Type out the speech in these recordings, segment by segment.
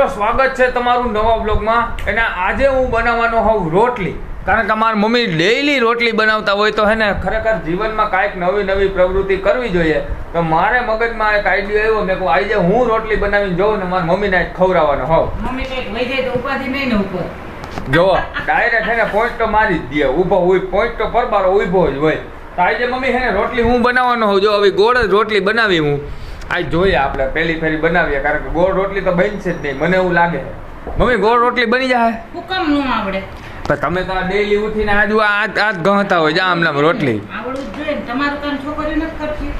મિત્રો સ્વાગત છે તમારું નવા બ્લોગમાં અને આજે હું બનાવવાનો હોઉં રોટલી. કારણ કે મારી મમ્મી ડેઈલી રોટલી બનાવતા હોય તો હે ને ખરેખર જીવનમાં કાંઈક નવી નવી પ્રવૃત્તિ કરવી જોઈએ. તો મારે મગજમાં એક આઈડિયો આવ્યો મેં કહું આજે હું રોટલી બનાવીને જોઉં ને મારી મમ્મીને ખવડાવવાનો હોઉં. મમ્મી કંઈક વહી જાય તો ઉપાધિ નહીં ને ઉપર. જો ડાયરેક્ટ હે ને પોઈન્ટ તો મારી જ દે. ઊભો હોય પોઈન્ટ તો પરબારો ઊભો જ હોય. તો આજે મમ્મી હે ને રોટલી હું બનાવવાનો હોઉં. જો હવે ગોળ જ રોટલી બનાવી હું. આજ જોઈએ આપણે પહેલી ફેરી બનાવીએ કારણ કે ગોળ રોટલી તો બનશે જ નહીં. મને એવું લાગે મમ્મી ગોળ રોટલી બની જાય હું કેમ નું આવડે? પણ તમે તો ડેઈલી ઉઠીને આજુ આ આજ જ ગહતા હોય જા આમનામ રોટલી. આવડું જ જોઈએ તમારું કામ છોકરીઓ નથી કરતી.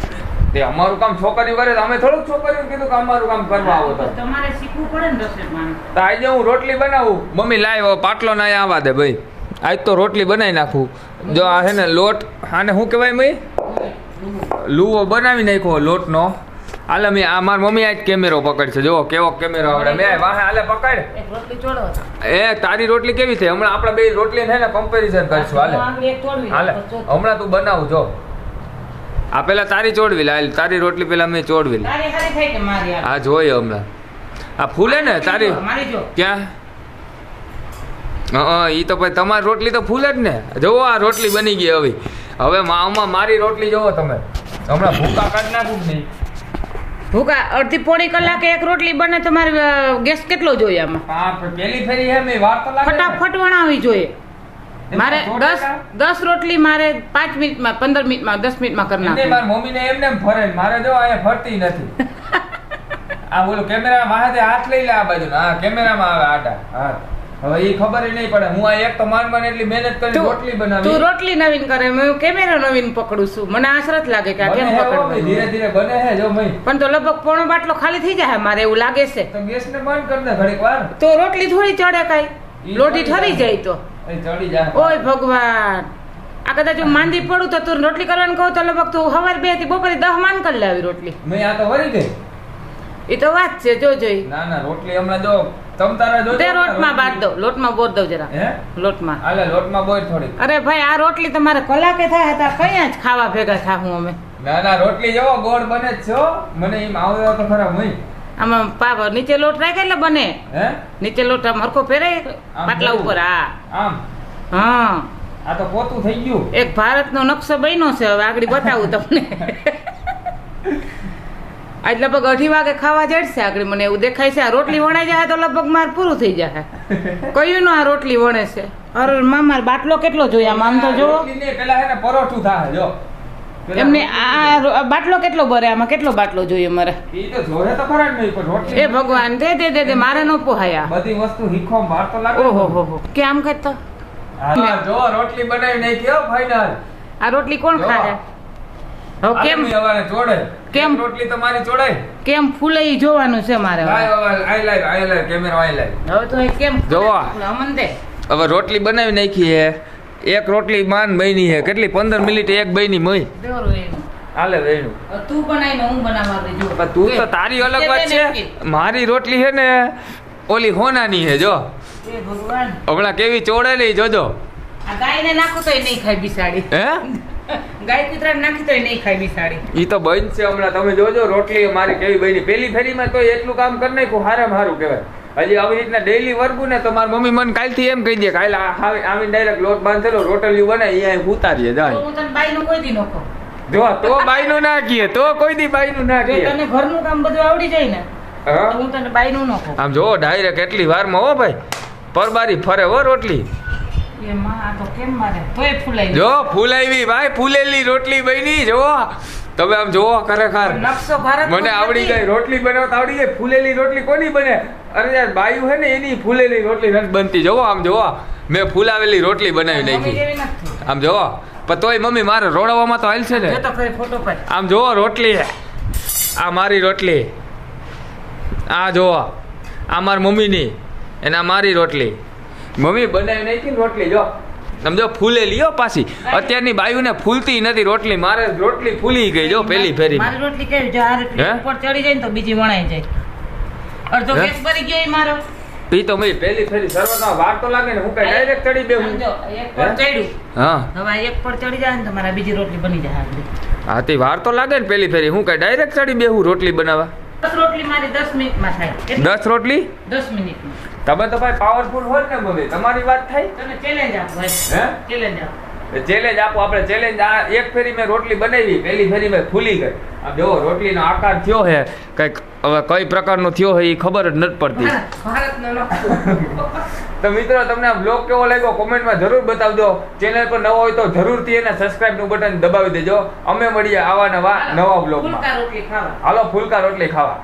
તે અમારું કામ છોકરીઓ કરે તો અમે થોડુંક છોકરીઓ કીધું કે અમારું કામ કરવા આવો તો. તમારે શીખવું પડે ને રસોઈમાં તો આજે હું રોટલી બનાવું. મમ્મી લાવ પાટલો ના આવવા દે ભાઈ. આજ તો રોટલી બનાવી નાખું. જો આ છે ને લોટ આને શું કહેવાય મય લુવો બનાવી નાખ્યો લોટનો. હાલે મેં આ મારી મમ્મી આજ કેમેરો પકડશે જો કેવો કેમેરો આવડે. મેં વાહે હાલે પકડ. એ તારી રોટલી કેવી છે? હમણાં આપણે બે રોટલી ને કમ્પેરિઝન કરીશું. હાલે. હાલે. હમણાં તું બનાવું જો. આ પેલા તારી ચોડવી લે હાલ. તારી રોટલી પેલા મેં ચોડવી? આ જોઈએ હમણાં. આ ફૂલે ને તારી? ક્યાં? હા એ તો પછી તમારી રોટલી તો ફૂલે જ ને. જોવો આ રોટલી બની ગઈ હવે. હવે મારી રોટલી જોવો તમે. હમણાં ભૂકા કાઢી નાખું નહીં? ભૂકા અડધી પોણી કલાકે એક રોટલી બને તમારે ગેસ કેટલો જોઈએ આમાં? પેલી ફેરી હે મેં વાર તો લાગે ને. ફટાફટ વણાવી જોઈએ. મારે દસ દસ રોટલી મારે પાંચ મિનિટમાં પંદર મિનિટમાં દસ મિનિટમાં કરી નાખું. મારી મમ્મીને એમને એમ ફરે મારે જો અહીંયા ફરતી નથી. આ બોલો કેમેરા માથે હાથ લઈ લે આ બાજુ હા કેમેરામાં આવે આટા હા હવે એ ખબર નહીં પડે. હું આ એક તો માન માન એટલી મહેનત કરી રોટલી બનાવી. તું રોટલી નવીન કરે હું કેમેરા નવીન પકડું છું. મને આશરત લાગે કે આ કેમ પકડું ધીરે ધીરે બને હે જો મય. પણ તો લગભગ પોણો બાટલો ખાલી થઈ જાય મારે એવું લાગે છે. તો ગેસ ને બંધ કરી દે ઘડીક વાર. તો રોટલી થોડી ચડે કાઈ. લોટી ઠરી જાય. તો. ચડી જાય. ઓય ભગવાન. આ કદાચ હું માંદી પડું તો તું રોટલી કરવાનું કહું તો લગભગ તું સવાર બેથી બપોરે દહ માન કરી લાવી રોટલી. મેં આ તો વળી ગઈ. એ તો વાત છે જો જોઈ ના ના રોટલી હમણાં જો તમ તારા જોજો તે લોટમાં બાદ દો લોટમાં બોર દઉં જરા. હે? લોટમાં. થોડી અરે ભાઈ આ રોટલી તમારે કલાકે થાય હતા. કયા જ ખાવા ભેગા થાહું અમે? ના ના રોટલી જેવો ગોળ બને છો મને એમ આવડે તો ખરા હું આમાં પાવ નીચે લોટ રાખે એટલે બને. હે? નીચે લોટ આમ હરખો ફેરાય પાટલા ઉપર? હા. આમ. હા. આ તો પોતું થઈ ગયું. એક ભારતનો નકશો બન્યો છે. હવે આગળ બતાવું તમને. આજ લગભગ અઢી વાગે ખાવા જડશે આગળ મને એવું દેખાય છે. આ રોટલી વણાઈ જાય તો લગભગ માર પૂરું થઈ જાય કયું નો આ રોટલી વણે છે? અરે મામા બાટલો કેટલો જોઈએ આમ આમ તો જોવો પેલા હે ને પરોઠું થાય જો. એમને આ બાટલો કેટલો ભરે? આમાં કેટલો બાટલો જોઈએ મારે? ઈ તો જોરે તો ખરા જ નહીં પણ રોટલી એ ભગવાન દે દે દે દે મારે નો પોહાય. આ બધી વસ્તુ હીખો માર તો લાગે ઓહો હો હો. કે આમ કરતો હા, જો રોટલી બનાવી નાખી હો ફાઇનલ આ રોટલી કોણ. ખાય હવે કેમ? જોડે. કેમ? રોટલી તમારી જોડાય? કેમ ફૂલે ઈ જોવાનું છે મારે I live I live camera I live હવે તો કેમ જોવો. અમન દે. હવે રોટલી બનાવી નાખી હે. એક રોટલી માન બની હે. કેટલી? પંદર મિનિટ એક બની મય. હાલે વેણું. તું તું બનાવીને હું બનાવવા દેજો તું તો તારી અલગ વાત છે. મારી રોટલી હે ને ઓલી હોનાની હે જો. એ ભગવાન. હમણાં કેવી ચોડેલી જોજો. આ ગાયને નાખું તોય નહીં ખાય બિસાડી. હે? ગાય કૂતરાને નાખી તો નહીં ખાય બિસાડી. ઈ તો બંધ છે હમણાં. તમે જોજો રોટલી મારી કેવી બની. પેલી ફેરીમાં તો એટલું કામ કરી નાખ્યું હારામાં હારું કહેવાય. હજી આવી રીતના ડેઈલી વર્ગું ને તો મારી મમ્મી મને કાલથી એમ કહી દે કાલે આવી આવીને ડાયરેક્ટ લોટ બાંધેલો રોટલીઓ બનાવી અહીંયા ઉતારીએ જાય. હું તને બાઈનું કોઈ દી નખો. જો તો બાઈનું ના કીએ તો કોઈ દી બાઈનું ના કીએ તને ઘરનું કામ બધું આવડી જાય ને હું. તને બાઈનું નખો. આમ જો ડાયરેક્ટ એટલી વારમાં હો ભાઈ. પરબારી ફરે હો રોટલી. જો ફૂલાવી ભાઈ ફૂલેલી રોટલી બની જો તમે આમ જોવો ખરેખર. મને આવડી ગઈ રોટલી બનાવતા આવડી ગઈ. ફૂલેલી રોટલી કોની બને? અરે યાર બાયું હે ને એની ફૂલેલી રોટલી નથી બનતી. જોવો આમ જોવો મેં ફૂલાવેલી રોટલી બનાવી નાખી. આમ જોવો પણ તોય મમ્મી મારે રોડવામાં તો હાલ છે ને. આમ જોવો રોટલી આ મારી રોટલી. આ જોવો આ મારી મમ્મીની. અને આ મારી રોટલી. મમ્મી બનાવી નાખી ને રોટલી જો. સમજો ફૂલેલી હો પાછી. અત્યારની બાયુને ફૂલતી નથી રોટલી. મારે રોટલી ફૂલી ગઈ જો પેલી ફેરી મારી રોટલી કેવી? જો આ રોટલી ઉપર ચડી જાય ને તો બીજી વણાઈ જાય. અડધો ગેસ ભરી ગયો મારો. પી તો મેં પેલી ફેરી શરૂઆતમાં વાર તો લાગે ને હું કઈ ડાયરેક્ટ ચડી બે હું એક પર ચડ્યું. હા. હવે એક પર ચડી જાય ને તો મારા બીજી રોટલી બની જાય. હા તે વાર તો લાગે ને પેલી ફેરી. હું કઈ ડાયરેક્ટ ચડી બે હું રોટલી બનાવવા? દસ રોટલી દસ મિનિટમાં તમે તો ભાઈ પાવરફુલ હોય ને મમ્મી તમારી વાત થાય? તમે ચેલેન્જ આપો હે? ચેલેન્જ આપો. ચેલેન્જ આપો. આપણે ચેલેન્જ આ એક ફેરી મેં રોટલી બનાવી પહેલી ફેરી મેં ફૂલી ગઈ. આ જો રોટલીનો આકાર થયો છે. કંઈક હવે કઈ પ્રકારનો થયો હોય એ ખબર જ નથી પડતી. તો મિત્રો તમને આ બ્લોગ કેવો લાગ્યો? કોમેન્ટમાં જરૂર બતાવજો. ચેનલ પર નવો હોય તો જરૂરથી એને સબસ્ક્રાઇબનું બટન દબાવી દેજો. અમે મળીએ આવા નવા નવા બ્લોગમાં ફુલકા હાલો ફૂલકા રોટલી ખાવા.